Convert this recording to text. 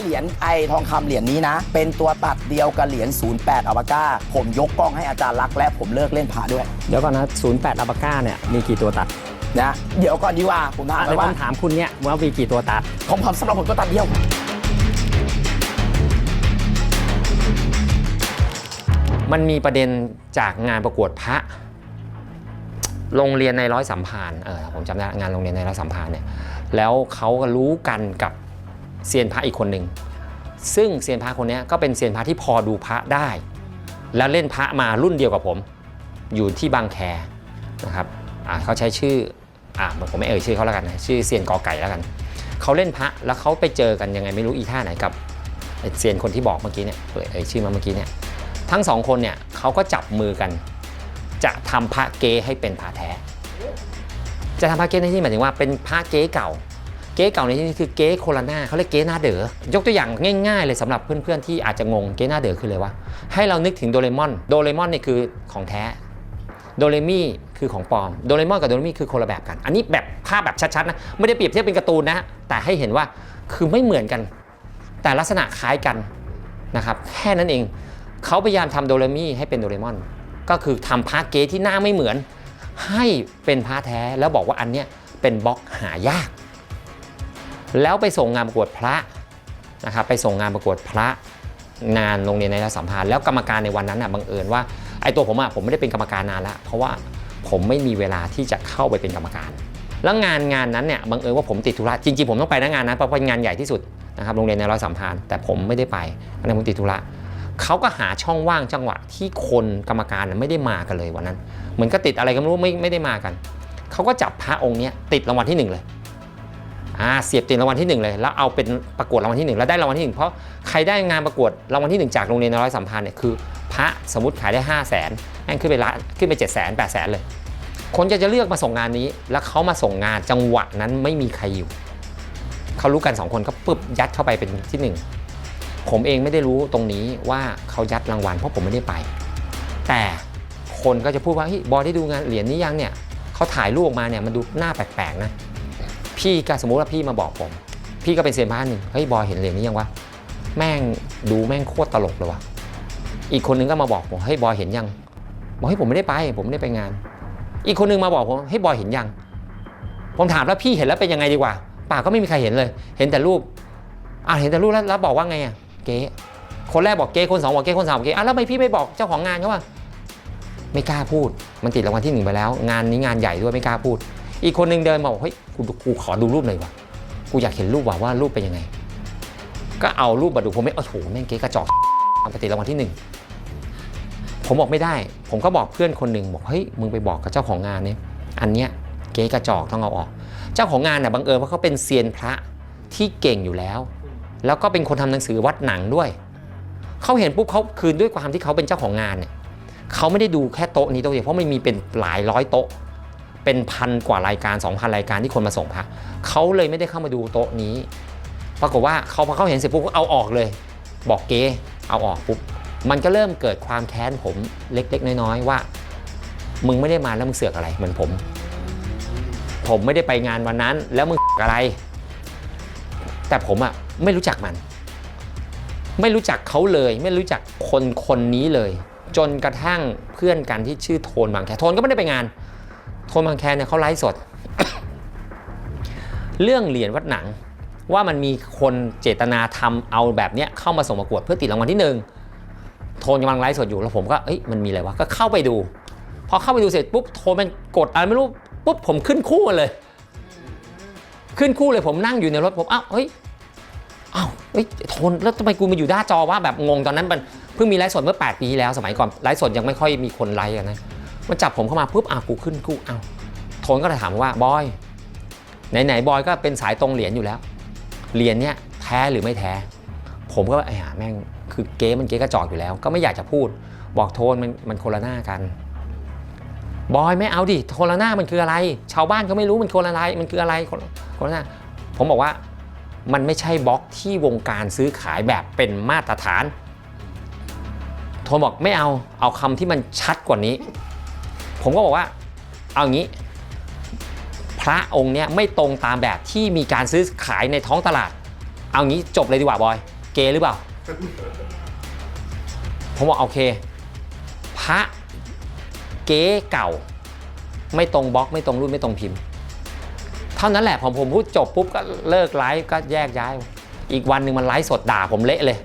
เหรียญไอทองคำเหรียญนี้นะ เป็นตัวตัดเดียวกับเหรียญ08อัลบาก้า ผมยกกล้องให้อาจารย์รักษณ์และผมเลิกเล่นพระด้วยเดี๋ยวก่อนนะ 08อัลบาก้าเนี่ยมีกี่ตัวตัดนะเดี๋ยวก่อนดีกว่าผมถามอะเลในยว่าคำถามคุณเนี่ยว่ามีกี่ตัวตัด ผมทำสำหรับผมก็ตัดเดียว มันมีประเด็นจากงานประกวดพระ โรงเรียนในร้อยสัมพันธ์เออผมจำได้งานโรงเรียนในร้อยสัมพันธ์เนี่ยแล้วเขาก็รู้กันกับ เซียนพระอีกคนหนึ่งซึ่งเซียนพระคนนี้ก็เป็นเซียนพระที่พอดูพระได้ แล้วเล่นพระมารุ่นเดียวกับผม อยู่ที่บางแคนะครับเขาใช้ชื่ออ่าผมไม่เอ่ยชื่อเขาแล้วกันนะชื่อเซียนกอไก่แล้วกันเขาเล่นพระแล้วเขาไปเจอกันยังไงไม่รู้อีท่าไหนกับเซียนคนที่บอกเมื่อกี้เนี่ยเอ่ยชื่อมาเมื่อกี้เนี่ยทั้งสองคนเนี่ยเขาก็จับมือกัน จะทำพระเก๊ให้เป็นพระแท้ จะทำพระเก๊ในที่หมายถึงว่าเป็นพระเก๊เก่า เก๊เก่าในที่นี้คือเก๊โคลานาเขาเรียกเก๊หน้าเด๋อยกตัวอย่างง่ายๆเลยสำหรับเพื่อนๆที่อาจจะงงเก๊หน้าเด๋อคืออะไรวะให้เรานึกถึงโดเรมอนโดเรมอนเนี่ยคือของแท้โดเรมี่คือของปลอม โดเรมอนกับโดเรมี่คือคนละแบบกัน อันนี้แบบภาพแบบชัดๆนะ ไม่ได้เปรียบเทียบเป็นการ์ตูนนะ แต่ให้เห็นว่าคือไม่เหมือนกัน แต่ลักษณะคล้ายกันนะครับ แค่นั้นเอง เขาพยายามทำโดเรมี่ให้เป็นโดเรมอน ก็คือทำพาร์เกที่หน้าไม่เหมือน ให้เป็นพาแท้ แล้วบอกว่าอันเนี้ยเป็นบล็อกหายาก แล้วไปส่งงานประกวดพระนะครับไปส่งงานประกวดพระงานโรงเรียนในรัสัมพันธ์แล้วกรรมการในวันนั้นน่ะบังเอิญว่าไอ้ตัวผมอะผมไม่ได้เป็นกรรมการนานละเพราะว่าผมไม่มีเวลาที่จะเข้าไปเป็นกรรมการ แล้วงานงานนั้นเนี่ยบังเอิญว่าผมติดธุระจริงๆผมต้องไปนะงานนั้นเพราะเป็นงานใหญ่ที่สุดนะครับโรงเรียนในร้อยสัมพันธ์แต่ผมไม่ได้ไปเพราะฉะนั้ผมติดธุระเขาก็หาช่องว่างจังหวะที่คนกรรมการน่ะไม่ได้มากันเลยวันนั้น เหมือนก็ติดอะไรก็ไม่รู้ไม่ไม่ได้มากันเขาก็จับพระองค์เนี้ยติดรางวัลที่หนึ่งเลย อ่าเสียบติดรางวัลที่หนึ่งเลย แล้วเอาเป็นประกวดรางวัลที่หนึ่งแล้วได้รางวัลที่หนึ่งเพราะใครได้งานประกวดรางวัลที่หนึ่งจากโรงเรียนนร้อยสัมพันธ์เนี่ยคือพระสมมติขายได้ 5 0 0แสนแม่งขึ้นไปละขึ้นไป7 0 0 0 0 0 8 0 0แสนเลย คนจะจะเลือกมาส่งงานนี้ แล้วเขามาส่งงานจังหวะนั้นไม่มีใครอยู่เขารู้กันสองคนก็ปึ๊บยัดเข้าไปเป็นที่หนึ่งผมเองไม่ได้รู้ตรงนี้ว่าเขายัดรางวัลเพราะผมไม่ได้ไป แต่คนก็จะพูดว่าเฮ้ยบอได้ดูงานเหรียญนี้ยังเนี่ยเขาถ่ายรูปออกมาเนี่ยมันดูหน้าแปลกๆนะ พี่ก็สมมุติว่าพี่มาบอกผม พี่ก็เป็นเซียนพระหนึ่งเฮ้ยบอยเห็นเหรียญนี้ยังวะแม่งดูแม่งโคตรตลกเลยวะอีกคนนึงก็มาบอกผมเฮ้ยบอยเห็นยังบอกให้ยผมไม่ได้ไป ผมไม่ได้ไปงาน อีกคนนึงมาบอกผมเฮ้ยบอยเห็นยัง ผมถามแล้วพี่เห็นแล้วเป็นยังไงดีกว่าป่ากก็ไม่มีใครเห็นเลย เห็นแต่รูปอะเห็นแต่รูปแล้วแล้วบอกว่าไงอะเก๊คนแรกบอกเก๊คนสองบอกเก๊คนสามบอกเก๊อะแล้วทำไมพี่ไม่บอกเจ้าของงานเขาว่า ไม่กล้าพูด มันติดรางวัลที่หนึ่งไปแล้ว งานนี้งานใหญ่ด้วยไม่กล้าพูด อีกคนหนึ่งเดินมาบอกเฮ้ยกูกูขอดูรูปหน่อยวะกูอยากเห็นรูปว่าว่ารูปเป็นยังไง ก็เอารูปมาดูผมไม่โอ้โหแม่งเก๊กระจอกมันไปติดรางวัลที่หนึ่งผมบอกไม่ได้ ผมก็บอกเพื่อนคนหนึ่งบอกเฮ้ยมึงไปบอกกับเจ้าของงานเนี่ยอันเนี้ยเก๊กระจอกต้องเอาออก เจ้าของงานน่ะบังเอิญว่าเขาเป็นเซียนพระที่เก่งอยู่แล้ว แล้วก็เป็นคนทำหนังสือวัดหนังด้วยเขาเห็นปุ๊บเขาคืนด้วยความที่เขาเป็นเจ้าของงานเนี่ยเขาไม่ได้ดูแค่โต๊ะนี้โต๊ะเดียวเพราะมันมีเป็นหลายร้อยโต๊ะ เป็นพันกว่ารายการ 2,000 รายการที่คนมาส่งพระเขาเลยไม่ได้เข้ามาดูโต๊ะนี้ ปรากฏว่าเขาพอเขาเห็นเสร็จปุ๊บก็เอาออกเลย บอกเกเอาออกปุ๊บมันก็เริ่มเกิดความแค้นผมเล็ก ๆ น้อยๆว่า มึงไม่ได้มาแล้วมึงเสือกอะไรเหมือนผม ผมไม่ได้ไปงานวันนั้น แล้วมึงอะไร แต่ผมอะไม่รู้จักมัน ไม่รู้จักเขาเลย ไม่รู้จักคนคนนี้เลย จนกระทั่งเพื่อนกันที่ชื่อโทนบางแคโทนก็ไม่ได้ไปงาน โทนบางแคเนี่ยเขาไลฟ์สด เรื่องเหรียญวัดหนังว่ามันมีคนเจตนาทำเอาแบบเนี้ยเข้ามาส่งประกวดเพื่อติดรางวัลที่หนึ่งโทนกำลังไลฟ์สดอยู่แล้วผมก็เอ้ยมันมีอะไรวะก็เข้าไปดู พอเข้าไปดูเสร็จปุ๊บโทนมันกดอะไรไม่รู้ปุ๊บผมขึ้นคู่เลย ขึ้นคู่เลยผมนั่งอยู่ในรถผมอ้าวเฮ้ยอ้าวเฮ้ยโทนแล้วทำไมกูมาอยู่หน้าจอว่าแบบงงตอนนั้นมันเพิ่งมีไลฟ์สดเมื่อ 8 ปีที่แล้วสมัยก่อนไลฟ์สดยังไม่ค่อยมีคนไลฟ์กันนะ มันจับผมเข้ามาปุ๊บอ้าวกูขึ้นคู่อ้าวโทนก็เลยถามว่าบอยไหนๆบอยก็เป็นสายตรงเหรียญอยู่แล้วเหรียญเนี้ยแท้หรือไม่แท้ ผมก็ไอ้ห่าแม่งคือเก๊มันเก๊กระจอกอยู่แล้ว ก็ไม่อยากจะพูด บอกโทนมันมันคนละหน้ากัน บอยไม่เอาดิโคโรนามันคืออะไร ชาวบ้านเขาไม่รู้มันโคโรนามันคืออะไรโคโคโรนาผมบอกว่ามันไม่ใช่บล็อกที่วงการซื้อขายแบบเป็นมาตรฐาน โทนบอกไม่เอาเอาคำที่มันชัดกว่านี้ ผมก็บอกว่าเอางี้ พระองค์เนี้ยไม่ตรงตามแบบที่มีการซื้อขายในท้องตลาด เอางี้จบเลยดีกว่าบอย เกหรือเปล่า ผมบอกโอเค พระเก๊เก่า ไม่ตรงบล็อกไม่ตรงรุ่นไม่ตรงพิมพ์ เท่านั้นแหละผมผมพูดจบปุ๊บก็เลิกไลฟ์ก็แยกย้าย อีกวันหนึ่งมันไลฟ์สดด่าผมเละเลย